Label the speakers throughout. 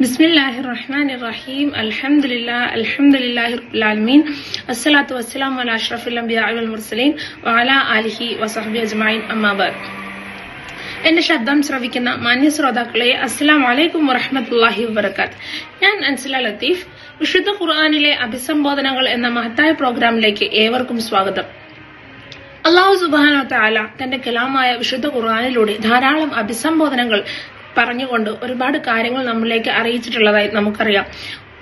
Speaker 1: ബിസ്മില്ലാഹി റഹ്മാൻ റഹീം അൽഹംദുലില്ലാ അൽഹംദുലില്ലാഹി റബ്ബുലാലമീൻ അസ്സലാത്തു വസ്സലാമു അലാ അഷ്റഫുൽ അംബിയാ വൽ മുർസലീൻ വഅല ആലിഹി വസഹ്ബി അജ്മഈൻ. അമ്മാബാദ് എന്റെ ശബ്ദം ശ്രവിക്കുന്ന മാന്യ ശ്രോതാക്കളെ അസ്സലാം വലൈക്കും വറഹമത്തല്ലാഹി വബർക്കാത്ത് ഞാൻ അൻസല ലത്തീഫ് വിശുദ്ധ ഖുർആാനിലെ അഭിസംബോധനകൾ എന്ന മഹത്തായ പ്രോഗ്രാമിലേക്ക് ഏവർക്കും സ്വാഗതം. അള്ളാഹു സുബാനോ താല തന്റെ കലാമായ വിശുദ്ധ ഖുർആാനിലൂടെ ധാരാളം അഭിസംബോധനകൾ പറഞ്ഞുകൊണ്ട് ഒരുപാട് കാര്യങ്ങൾ നമ്മളിലേക്ക് അറിയിച്ചിട്ടുള്ളതായി നമുക്കറിയാം.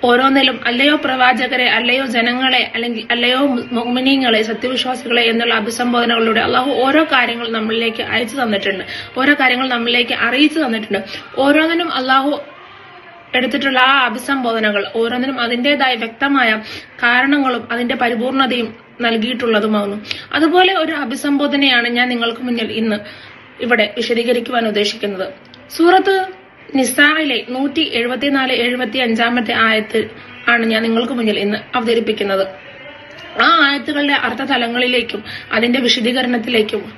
Speaker 1: ഓരോന്നിലും അല്ലയോ പ്രവാചകരെ അല്ലയോ ജനങ്ങളെ അല്ലെങ്കിൽ അല്ലയോ മോമിനിയങ്ങളെ സത്യവിശ്വാസികളെ എന്നുള്ള അഭിസംബോധനകളിലൂടെ അള്ളാഹു ഓരോ കാര്യങ്ങൾ നമ്മളിലേക്ക് അയച്ചു തന്നിട്ടുണ്ട്. ഓരോ കാര്യങ്ങൾ നമ്മളിലേക്ക് അറിയിച്ചു തന്നിട്ടുണ്ട്. ഓരോന്നിനും അള്ളാഹു എടുത്തിട്ടുള്ള ആ അഭിസംബോധനകൾ ഓരോന്നിനും അതിന്റെതായ വ്യക്തമായ കാരണങ്ങളും അതിന്റെ പരിപൂർണതയും നൽകിയിട്ടുള്ളതുമാകുന്നു അതുപോലെ ഒരു അഭിസംബോധനയാണ് ഞാൻ നിങ്ങൾക്ക് മുന്നിൽ ഇന്ന് ഇവിടെ വിശദീകരിക്കുവാൻ ഉദ്ദേശിക്കുന്നത്. സൂറത്ത് നിസാറിലെ നൂറ്റി എഴുപത്തിനാല് എഴുപത്തി അഞ്ചാമത്തെ ആയത്ത് ആണ് ഞാൻ നിങ്ങൾക്ക് മുന്നിൽ ഇന്ന് അവതരിപ്പിക്കുന്നത്. ആ ആയത്തുകളുടെ അർത്ഥതലങ്ങളിലേക്കും അതിന്റെ വിശദീകരണത്തിലേക്കും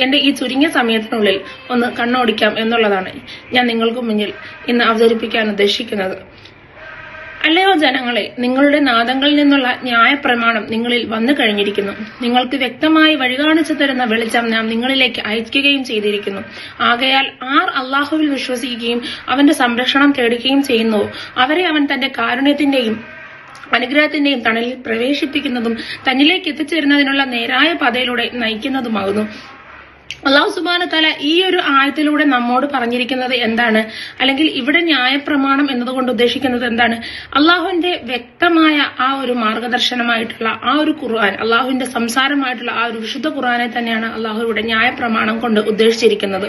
Speaker 1: എന്റെ ഈ ചുരുങ്ങിയ സമയത്തിനുള്ളിൽ ഒന്ന് കണ്ണോടിക്കാം എന്നുള്ളതാണ് ഞാൻ നിങ്ങൾക്ക് മുന്നിൽ ഇന്ന് അവതരിപ്പിക്കാൻ ഉദ്ദേശിക്കുന്നത്. അല്ലയോ ജനങ്ങളെ നിങ്ങളുടെ നാദങ്ങളിൽ നിന്നുള്ള ന്യായപ്രമാണം നിങ്ങളിൽ വന്നു കഴിഞ്ഞിരിക്കുന്നു. നിങ്ങൾക്ക് വ്യക്തമായി വഴികാണിച്ചു തരുന്ന വെളിച്ചം നാം നിങ്ങളിലേക്ക് അയക്കുകയും ചെയ്തിരിക്കുന്നു. ആകയാൽ ആർ അള്ളാഹുവിൽ വിശ്വസിക്കുകയും അവന്റെ സംരക്ഷണം തേടുകയും ചെയ്യുന്നുവോ അവരെ അവൻ തന്റെ കാരുണ്യത്തിന്റെയും അനുഗ്രഹത്തിന്റെയും തണലിൽ പ്രവേശിപ്പിക്കുന്നതും തന്നിലേക്ക് എത്തിച്ചേരുന്നതിനുള്ള നേരായ പാതയിലൂടെ നയിക്കുന്നതുമാകുന്നു. അള്ളാഹു സുബാന തല ഈ ഒരു ആയത്തിലൂടെ നമ്മോട് പറഞ്ഞിരിക്കുന്നത് എന്താണ്? അല്ലെങ്കിൽ ഇവിടെ ന്യായപ്രമാണം എന്നതുകൊണ്ട് ഉദ്ദേശിക്കുന്നത് എന്താണ്? അള്ളാഹുവിന്റെ വ്യക്തമായ ആ ഒരു മാർഗദർശനമായിട്ടുള്ള ആ ഒരു ഖുർആൻ അള്ളാഹുവിന്റെ സംസാരമായിട്ടുള്ള ആ ഒരു വിശുദ്ധ ഖുർആനെ തന്നെയാണ് അള്ളാഹു ഇവിടെ ന്യായപ്രമാണം കൊണ്ട് ഉദ്ദേശിച്ചിരിക്കുന്നത്.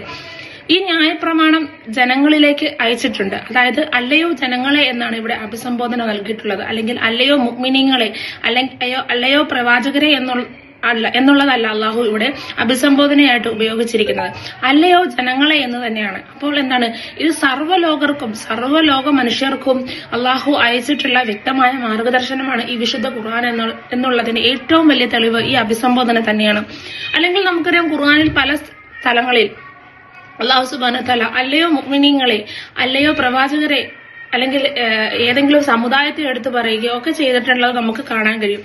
Speaker 1: ഈ ന്യായപ്രമാണം ജനങ്ങളിലേക്ക് അയച്ചിട്ടുണ്ട്. അതായത് അല്ലയോ ജനങ്ങളെ എന്നാണ് ഇവിടെ അഭിസംബോധന നൽകിയിട്ടുള്ളത്. അല്ലെങ്കിൽ അല്ലയോ മുഗ്മിനിങ്ങളെ അല്ലെങ്കിൽ അല്ലയോ പ്രവാചകരെ എന്നുള്ള അല്ല എന്നുള്ളതല്ല അള്ളാഹു ഇവിടെ അഭിസംബോധനയായിട്ട് ഉപയോഗിച്ചിരിക്കുന്നത്. അല്ലയോ ജനങ്ങളെ എന്ന് തന്നെയാണ്. അപ്പോൾ എന്താണ്? ഇത് സർവലോകർക്കും സർവലോക മനുഷ്യർക്കും അള്ളാഹു അയച്ചിട്ടുള്ള വ്യക്തമായ മാർഗദർശനമാണ് ഈ വിശുദ്ധ ഖുർആൻ എന്നുള്ളതിന് ഏറ്റവും വലിയ തെളിവ് ഈ അഭിസംബോധന തന്നെയാണ്. അല്ലെങ്കിൽ നമുക്കറിയാം ഖുർആനിൽ പല സ്ഥലങ്ങളിൽ അള്ളാഹു സുബാന തല അല്ലയോ മുഗ്മിനിങ്ങളെ അല്ലയോ പ്രവാചകരെ അല്ലെങ്കിൽ ഏതെങ്കിലും സമുദായത്തെ എടുത്തു പറയുകയോ ഒക്കെ ചെയ്തിട്ടുള്ളത് നമുക്ക് കാണാൻ കഴിയും.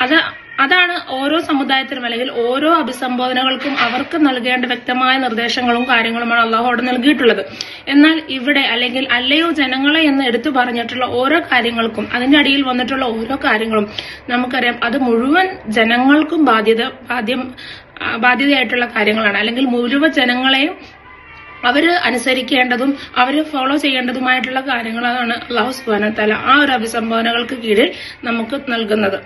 Speaker 1: അത് അതാണ് ഓരോ സമുദായത്തിനും അല്ലെങ്കിൽ ഓരോ അഭിസംബോധനകൾക്കും അവർക്ക് നൽകേണ്ട വ്യക്തമായ നിർദ്ദേശങ്ങളും കാര്യങ്ങളുമാണ് അള്ളാഹോട് നൽകിയിട്ടുള്ളത്. എന്നാൽ ഇവിടെ അല്ലെങ്കിൽ അല്ലയോ ജനങ്ങളെ എന്ന് എടുത്തു പറഞ്ഞിട്ടുള്ള ഓരോ കാര്യങ്ങൾക്കും അതിന്റെ അടിയിൽ വന്നിട്ടുള്ള ഓരോ കാര്യങ്ങളും നമുക്കറിയാം അത് മുഴുവൻ ജനങ്ങൾക്കും ബാധ്യത ബാധ്യം ബാധ്യതയായിട്ടുള്ള കാര്യങ്ങളാണ്. അല്ലെങ്കിൽ മുഴുവൻ ജനങ്ങളെയും അവർ അനുസരിക്കേണ്ടതും അവർ ഫോളോ ചെയ്യേണ്ടതുമായിട്ടുള്ള കാര്യങ്ങളാണ് അള്ളാഹു സുബാന തല ആ ഒരു അഭിസംബോധനകൾക്ക് കീഴിൽ നമുക്ക് നൽകുന്നത്.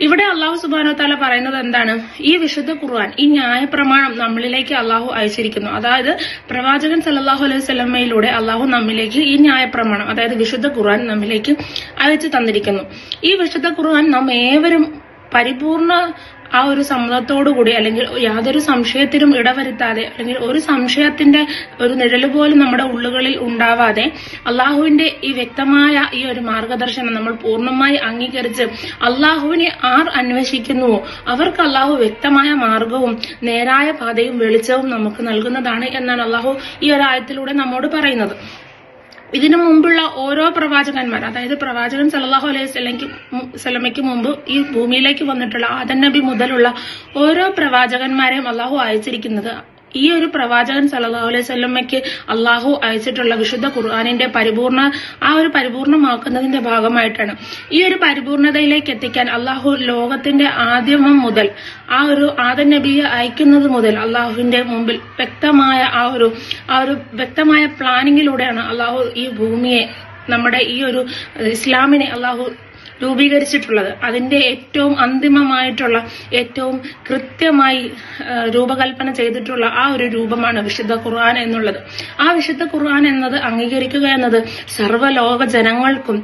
Speaker 1: ഇവിടെ അള്ളാഹു സുബാനോ താല പറയുന്നത് എന്താണ്? ഈ വിശുദ്ധ ഖുർആൻ ഈ ന്യായപ്രമാണം നമ്മളിലേക്ക് അള്ളാഹു അയച്ചിരിക്കുന്നു. അതായത് പ്രവാചകൻ സല്ലാഹു അലൈഹി സ്വലമയിലൂടെ അള്ളാഹു നമ്മിലേക്ക് ഈ ന്യായപ്രമാണം അതായത് വിശുദ്ധ ഖുർആൻ നമ്മിലേക്ക് അയച്ചു തന്നിരിക്കുന്നു. ഈ വിശുദ്ധ ഖുർആൻ നാം ഏവരും പരിപൂർണ ആ ഒരു സമ്മതത്തോടുകൂടി അല്ലെങ്കിൽ യാതൊരു സംശയത്തിനും ഇടവരുത്താതെ അല്ലെങ്കിൽ ഒരു സംശയത്തിന്റെ ഒരു നിഴൽ പോലും നമ്മുടെ ഉള്ളുകളിൽ ഉണ്ടാവാതെ അള്ളാഹുവിന്റെ ഈ വ്യക്തമായ ഈ ഒരു മാർഗദർശനം നമ്മൾ പൂർണമായി അംഗീകരിച്ച് അള്ളാഹുവിനെ ആർ അന്വേഷിക്കുന്നുവോ അവർക്ക് അള്ളാഹു വ്യക്തമായ മാർഗവും നേരായ പാതയും വെളിച്ചവും നമുക്ക് നൽകുന്നതാണ് എന്നാണ് അള്ളാഹു ഈ ഒരു ആയത്തിലൂടെ നമ്മോട് പറയുന്നത്. ഇതിനു മുമ്പുള്ള ഓരോ പ്രവാചകന്മാർ അതായത് പ്രവാചകൻ സല്ലാഹു അലൈഹി സ്വലയ്ക്ക് സ്വലമയ്ക്ക് മുമ്പ് ഈ ഭൂമിയിലേക്ക് വന്നിട്ടുള്ള ആദൻ നബി മുതലുള്ള ഓരോ പ്രവാചകന്മാരെയും അള്ളാഹു അയച്ചിരിക്കുന്നത് ഈ ഒരു പ്രവാചകൻ സല്ലല്ലാഹു അലൈഹി സ്വല്ലമ്മയ്ക്ക് അള്ളാഹു അയച്ചിട്ടുള്ള വിശുദ്ധ ഖുർആാനിന്റെ പരിപൂർണ ആ ഒരു പരിപൂർണമാക്കുന്നതിന്റെ ഭാഗമായിട്ടാണ്. ഈ ഒരു പരിപൂർണതയിലേക്ക് എത്തിക്കാൻ അള്ളാഹു ലോകത്തിന്റെ ആദ്യമം മുതൽ ആ ഒരു ആദ നബിയെ അയക്കുന്നത് മുതൽ അള്ളാഹുവിന്റെ മുമ്പിൽ വ്യക്തമായ ആ ഒരു ആ ഒരു വ്യക്തമായ പ്ലാനിങ്ങിലൂടെയാണ് അള്ളാഹു ഈ ഭൂമിയെ നമ്മുടെ ഈ ഒരു ഇസ്ലാമിനെ അള്ളാഹു രൂപീകരിച്ചിട്ടുള്ളത്. അതിന്റെ ഏറ്റവും അന്തിമമായിട്ടുള്ള ഏറ്റവും കൃത്യമായി രൂപകൽപ്പന ചെയ്തിട്ടുള്ള ആ ഒരു രൂപമാണ് വിശുദ്ധ ഖുർആൻ എന്നുള്ളത്. ആ വിശുദ്ധ ഖുർആൻ എന്നത് അംഗീകരിക്കുക എന്നത് സർവലോക ജനങ്ങൾക്കും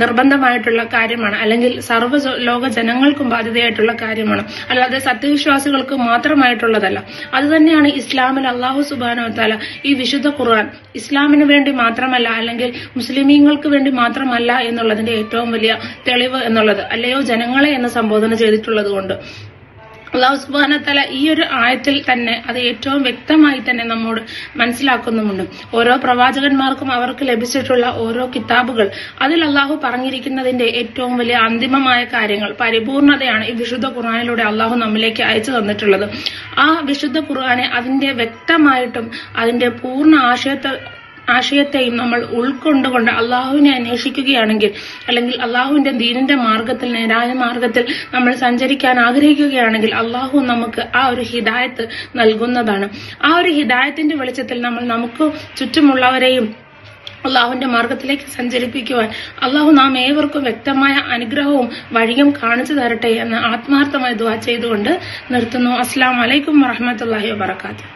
Speaker 1: നിർബന്ധമായിട്ടുള്ള കാര്യമാണ്. അല്ലെങ്കിൽ സർവ ലോക ജനങ്ങൾക്കും ബാധ്യതയായിട്ടുള്ള കാര്യമാണ്. അല്ലാതെ സത്യവിശ്വാസികൾക്ക് മാത്രമായിട്ടുള്ളതല്ല. അത് തന്നെയാണ് ഇസ്ലാമിൽ അള്ളാഹു സുബാനോത്താല താല ഈ വിശുദ്ധ ഖുർആൻ ഇസ്ലാമിന് വേണ്ടി മാത്രമല്ല അല്ലെങ്കിൽ മുസ്ലിമീങ്ങൾക്ക് വേണ്ടി മാത്രമല്ല എന്നുള്ളതിന്റെ ഏറ്റവും വലിയ തെളിവ് എന്നുള്ളത്. അല്ലയോ ജനങ്ങളെ എന്ന് സംബോധന ചെയ്തിട്ടുള്ളത് കൊണ്ട് അള്ളാഹു സുബാനത്തല ഈ ഒരു ആയത്തിൽ തന്നെ അത് ഏറ്റവും വ്യക്തമായി തന്നെ നമ്മോട് മനസ്സിലാക്കുന്നുമുണ്ട്. ഓരോ പ്രവാചകന്മാർക്കും അവർക്ക് ലഭിച്ചിട്ടുള്ള ഓരോ കിതാബുകൾ. അതിൽ അള്ളാഹു പറഞ്ഞിരിക്കുന്നതിന്റെ ഏറ്റവും വലിയ അന്തിമമായ കാര്യങ്ങൾ പരിപൂർണതയാണ് ഈ വിശുദ്ധ ഖുർആാനിലൂടെ അള്ളാഹു നമ്മിലേക്ക് അയച്ചു തന്നിട്ടുള്ളത്. ആ വിശുദ്ധ ഖുർആാനെ അതിന്റെ വ്യക്തമായിട്ടും അതിന്റെ പൂർണ ആശയത്തെ ആശയത്തെയും നമ്മൾ ഉൾക്കൊണ്ടുകൊണ്ട് അള്ളാഹുവിനെ അന്വേഷിക്കുകയാണെങ്കിൽ അല്ലെങ്കിൽ അള്ളാഹുവിന്റെ ദീനിന്റെ മാർഗത്തിൽ നേരായ മാർഗത്തിൽ നമ്മൾ സഞ്ചരിക്കാൻ ആഗ്രഹിക്കുകയാണെങ്കിൽ അള്ളാഹു നമുക്ക് ആ ഒരു ഹിദായത്ത് നൽകുന്നതാണ്. ആ ഒരു ഹിദായത്തിന്റെ വെളിച്ചത്തിൽ നമ്മൾ നമുക്ക് ചുറ്റുമുള്ളവരെയും അള്ളാഹുവിന്റെ മാർഗത്തിലേക്ക് സഞ്ചരിപ്പിക്കുവാൻ അള്ളാഹു നാം ഏവർക്കും വ്യക്തമായ അനുഗ്രഹവും വഴിയും കാണിച്ചു തരട്ടെ എന്ന് ആത്മാർത്ഥമായി ദുവാ ചെയ്തുകൊണ്ട് നിർത്തുന്നു. അസ്സാം വലൈക്കും വറഹമത്തല്ലാഹി വാബർക്കാത്തു